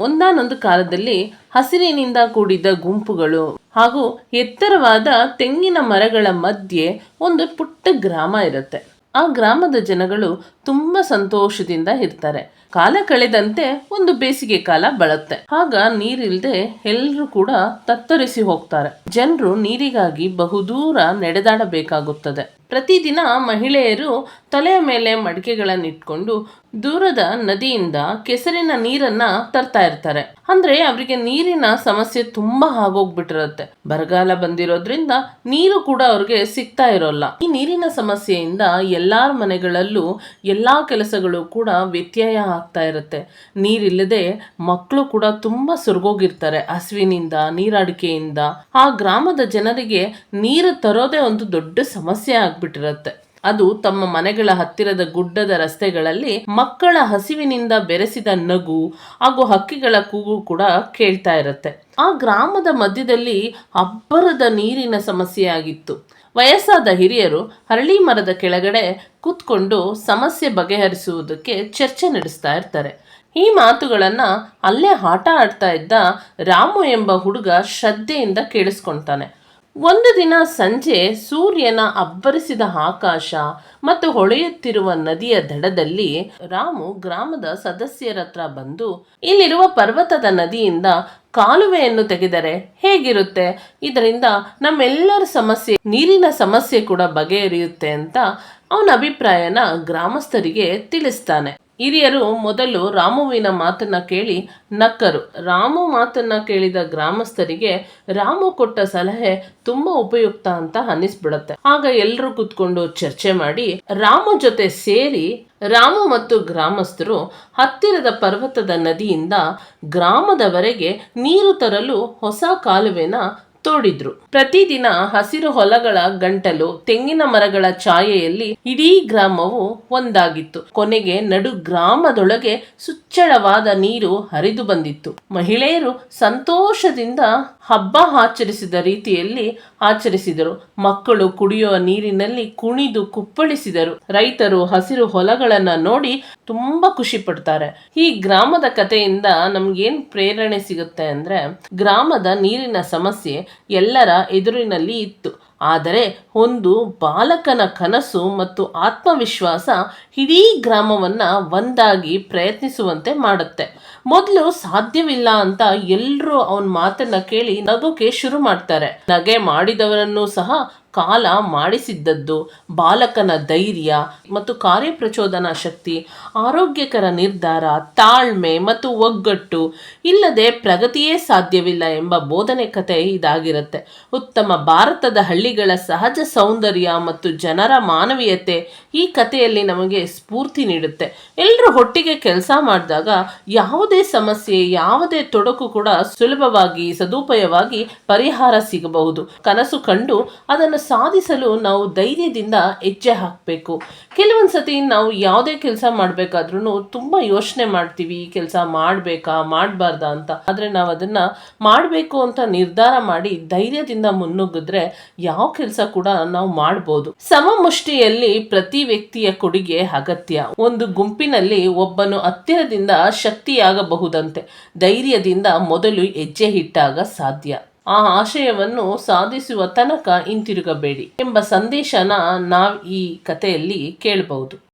ಒಂದಾನೊಂದು ಕಾಲದಲ್ಲಿ ಹಸಿರಿನಿಂದ ಕೂಡಿದ ಗುಂಪುಗಳು ಹಾಗೂ ಎತ್ತರವಾದ ತೆಂಗಿನ ಮರಗಳ ಮಧ್ಯೆ ಒಂದು ಪುಟ್ಟ ಗ್ರಾಮ ಇರುತ್ತೆ. ಆ ಗ್ರಾಮದ ಜನಗಳು ತುಂಬ ಸಂತೋಷದಿಂದ ಇರ್ತಾರೆ. ಕಾಲ ಕಳೆದಂತೆ ಒಂದು ಬೇಸಿಗೆ ಕಾಲ ಬಳತ್ತೆ ಆಗ ನೀರಿಲ್ದೆ ಎಲ್ಲರೂ ಕೂಡ ತತ್ತರಿಸಿ ಹೋಗ್ತಾರೆ. ಜನರು ನೀರಿಗಾಗಿ ಬಹುದೂರ ನಡೆದಾಡಬೇಕಾಗುತ್ತದೆ. ಪ್ರತಿದಿನ ಮಹಿಳೆಯರು ತಲೆಯ ಮೇಲೆ ಮಡಿಕೆಗಳನ್ನು ಇಟ್ಕೊಂಡು ದೂರದ ನದಿಯಿಂದ ಕೆಸರಿನ ನೀರನ್ನ ತರ್ತಾ ಇರ್ತಾರೆ. ಅಂದ್ರೆ ಅವರಿಗೆ ನೀರಿನ ಸಮಸ್ಯೆ ತುಂಬಾ ಆಗೋಗ್ಬಿಟ್ಟಿರುತ್ತೆ. ಬರಗಾಲ ಬಂದಿರೋದ್ರಿಂದ ನೀರು ಕೂಡ ಅವ್ರಿಗೆ ಸಿಗ್ತಾ ಇರೋಲ್ಲ. ಈ ನೀರಿನ ಸಮಸ್ಯೆಯಿಂದ ಎಲ್ಲಾರ ಮನೆಗಳಲ್ಲೂ ಎಲ್ಲಾ ಕೆಲಸಗಳು ಕೂಡ ವ್ಯತ್ಯಯ ಆಗ್ತಾ ಇರುತ್ತೆ. ನೀರಿಲ್ಲದೆ ಮಕ್ಕಳು ಕೂಡ ತುಂಬಾ ಸುರ್ಗೋಗಿರ್ತಾರೆ ಹಸುವಿನಿಂದ, ನೀರಾಡಿಕೆಯಿಂದ. ಆ ಗ್ರಾಮದ ಜನರಿಗೆ ನೀರು ತರೋದೇ ಒಂದು ದೊಡ್ಡ ಸಮಸ್ಯೆ ಆಗ್ಬಿಟ್ಟಿರುತ್ತೆ. ಅದು ತಮ್ಮ ಮನೆಗಳ ಹತ್ತಿರದ ಗುಡ್ಡದ ರಸ್ತೆಗಳಲ್ಲಿ ಮಕ್ಕಳ ಹಸಿವಿನಿಂದ ಬೆರೆಸಿದ ನಗು ಹಾಗೂ ಹಕ್ಕಿಗಳ ಕೂಗು ಕೂಡ ಕೇಳ್ತಾ ಇರುತ್ತೆ. ಆ ಗ್ರಾಮದ ಮಧ್ಯದಲ್ಲಿ ಅಬ್ಬರದ ನೀರಿನ ಸಮಸ್ಯೆ ಆಗಿತ್ತು. ವಯಸ್ಸಾದ ಹಿರಿಯರು ಹರಳಿ ಮರದ ಕೆಳಗಡೆ ಕೂತ್ಕೊಂಡು ಸಮಸ್ಯೆ ಬಗೆಹರಿಸುವುದಕ್ಕೆ ಚರ್ಚೆ ನಡೆಸ್ತಾ ಇರ್ತಾರೆ. ಈ ಮಾತುಗಳನ್ನು ಅಲ್ಲೇ ಆಟ ಆಡ್ತಾ ಇದ್ದ ರಾಮು ಎಂಬ ಹುಡುಗ ಶ್ರದ್ಧೆಯಿಂದ ಕೇಳಿಸ್ಕೊಳ್ತಾನೆ. ಒಂದು ದಿನ ಸಂಜೆ ಸೂರ್ಯನ ಅಬ್ಬರಿಸಿದ ಆಕಾಶ ಮತ್ತು ಹೊಳೆಯುತ್ತಿರುವ ನದಿಯ ದಡದಲ್ಲಿ ರಾಮು ಗ್ರಾಮದ ಸದಸ್ಯರತ್ರ ಬಂದು, ಇಲ್ಲಿರುವ ಪರ್ವತದ ನದಿಯಿಂದ ಕಾಲುವೆಯನ್ನು ತೆಗೆದರೆ ಹೇಗಿರುತ್ತೆ? ಇದರಿಂದ ನಮ್ಮೆಲ್ಲರ ಸಮಸ್ಯೆ, ನೀರಿನ ಸಮಸ್ಯೆ ಕೂಡ ಬಗೆಹರಿಯುತ್ತೆ ಅಂತ ಅವನ ಅಭಿಪ್ರಾಯನ ಗ್ರಾಮಸ್ಥರಿಗೆ ತಿಳಿಸ್ತಾನೆ. ಹಿರಿಯರು ಮೊದಲು ರಾಮುವಿನ ಮಾತನ್ನ ಕೇಳಿ ನಕ್ಕರು. ರಾಮು ಮಾತನ್ನ ಕೇಳಿದ ಗ್ರಾಮಸ್ಥರಿಗೆ ರಾಮು ಕೊಟ್ಟ ಸಲಹೆ ತುಂಬಾ ಉಪಯುಕ್ತ ಅಂತ ಅನ್ನಿಸ್ಬಿಡತ್ತೆ. ಆಗ ಎಲ್ಲರೂ ಕುತ್ಕೊಂಡು ಚರ್ಚೆ ಮಾಡಿ ರಾಮು ಜೊತೆ ಸೇರಿ ರಾಮು ಮತ್ತು ಗ್ರಾಮಸ್ಥರು ಹತ್ತಿರದ ಪರ್ವತದ ನದಿಯಿಂದ ಗ್ರಾಮದವರೆಗೆ ನೀರು ತರಲು ಹೊಸ ಕಾಲುವೆನ ತೋಡಿದ್ರು. ಪ್ರತಿದಿನ ಹಸಿರು ಹೊಲಗಳ ಗಂಟಲು, ತೆಂಗಿನ ಮರಗಳ ಛಾಯೆಯಲ್ಲಿ ಇಡೀ ಗ್ರಾಮವು ಒಂದಾಗಿತ್ತು. ಕೊನೆಗೆ ನಡು ಗ್ರಾಮದೊಳಗೆ ಸುಚ್ಚಳವಾದ ನೀರು ಹರಿದು ಬಂದಿತ್ತು. ಮಹಿಳೆಯರು ಸಂತೋಷದಿಂದ ಹಬ್ಬ ಆಚರಿಸಿದ ರೀತಿಯಲ್ಲಿ ಆಚರಿಸಿದರು. ಮಕ್ಕಳು ಕುಡಿಯುವ ನೀರಿನಲ್ಲಿ ಕುಣಿದು ಕುಪ್ಪಳಿಸಿದರು. ರೈತರು ಹಸಿರು ಹೊಲಗಳನ್ನ ನೋಡಿ ತುಂಬಾ ಖುಷಿ ಪಡ್ತಾರೆ. ಈ ಗ್ರಾಮದ ಕಥೆಯಿಂದ ನಮ್ಗೇನ್ ಪ್ರೇರಣೆ ಸಿಗುತ್ತೆ ಅಂದ್ರೆ, ಗ್ರಾಮದ ನೀರಿನ ಸಮಸ್ಯೆ ಎಲ್ಲರ ಎದುರಿನಲ್ಲಿ ಇತ್ತು. ಆದರೆ ಒಂದು ಬಾಲಕನ ಕನಸು ಮತ್ತು ಆತ್ಮವಿಶ್ವಾಸ ಇಡೀ ಗ್ರಾಮವನ್ನು ಒಂದಾಗಿ ಪ್ರಯತ್ನಿಸುವಂತೆ ಮಾಡುತ್ತೆ. ಮೊದಲು ಸಾಧ್ಯವಿಲ್ಲ ಅಂತ ಎಲ್ಲರೂ ಅವನ ಮಾತನ್ನ ಕೇಳಿ ನಗೋಕೆ ಶುರು ಮಾಡ್ತಾರೆ. ನಗೆ ಮಾಡಿದವರನ್ನು ಸಹ ಕಾಲ ಮಾಡಿಸಿದ್ದದ್ದು ಬಾಲಕನ ಧೈರ್ಯ ಮತ್ತು ಕಾರ್ಯಪ್ರಚೋದನಾ ಶಕ್ತಿ, ಆರೋಗ್ಯಕರ ನಿರ್ಧಾರ, ತಾಳ್ಮೆ ಮತ್ತು ಒಗ್ಗಟ್ಟು. ಇಲ್ಲದೆ ಪ್ರಗತಿಯೇ ಸಾಧ್ಯವಿಲ್ಲ ಎಂಬ ಬೋಧನೆ ಕಥೆ ಇದಾಗಿರುತ್ತೆ. ಉತ್ತಮ ಭಾರತದ ಹಳ್ಳಿಗಳ ಸಹಜ ಸೌಂದರ್ಯ ಮತ್ತು ಜನರ ಮಾನವೀಯತೆ ಈ ಕಥೆಯಲ್ಲಿ ನಮಗೆ ಸ್ಫೂರ್ತಿ ನೀಡುತ್ತೆ. ಎಲ್ಲರೂ ಒಟ್ಟಿಗೆ ಕೆಲಸ ಮಾಡಿದಾಗ ಯಾವುದೇ ಸಮಸ್ಯೆ, ಯಾವುದೇ ತೊಡಕು ಕೂಡ ಸುಲಭವಾಗಿ ಸದುಪಾಯವಾಗಿ ಪರಿಹಾರ ಸಿಗಬಹುದು. ಕನಸು ಕಂಡು ಅದನ್ನು ಸಾಧಿಸಲು ನಾವು ಧೈರ್ಯದಿಂದ ಹೆಜ್ಜೆ ಹಾಕಬೇಕು. ಕೆಲವೊಂದು ಸತಿ ನಾವು ಯಾವುದೇ ಕೆಲಸ ಮಾಡಬೇಕಾದ್ರೂ ತುಂಬ ಯೋಚನೆ ಮಾಡ್ತೀವಿ, ಈ ಕೆಲಸ ಮಾಡಬೇಕಾ, ಮಾಡಬಾರ್ದಾ ಅಂತ. ಆದರೆ ನಾವು ಅದನ್ನು ಮಾಡಬೇಕು ಅಂತ ನಿರ್ಧಾರ ಮಾಡಿ ಧೈರ್ಯದಿಂದ ಮುನ್ನುಗ್ಗಿದ್ರೆ ಯಾವ ಕೆಲಸ ಕೂಡ ನಾವು ಮಾಡ್ಬೋದು. ಸಮಮುಷ್ಟಿಯಲ್ಲಿ ಪ್ರತಿ ವ್ಯಕ್ತಿಯ ಕೊಡುಗೆ ಅಗತ್ಯ. ಒಂದು ಗುಂಪಿನಲ್ಲಿ ಒಬ್ಬನು ಹತ್ತಿರದಿಂದ ಶಕ್ತಿಯಾಗಬಹುದಂತೆ. ಧೈರ್ಯದಿಂದ ಮೊದಲು ಹೆಜ್ಜೆ ಇಟ್ಟಾಗ ಸಾಧ್ಯ. ಆ ಆಶಯವನ್ನು ಸಾಧಿಸುವ ತನಕ ಹಿಂತಿರುಗಬೇಡಿ ಎಂಬ ಸಂದೇಶನ ನಾವು ಈ ಕಥೆಯಲ್ಲಿ ಕೇಳಬಹುದು.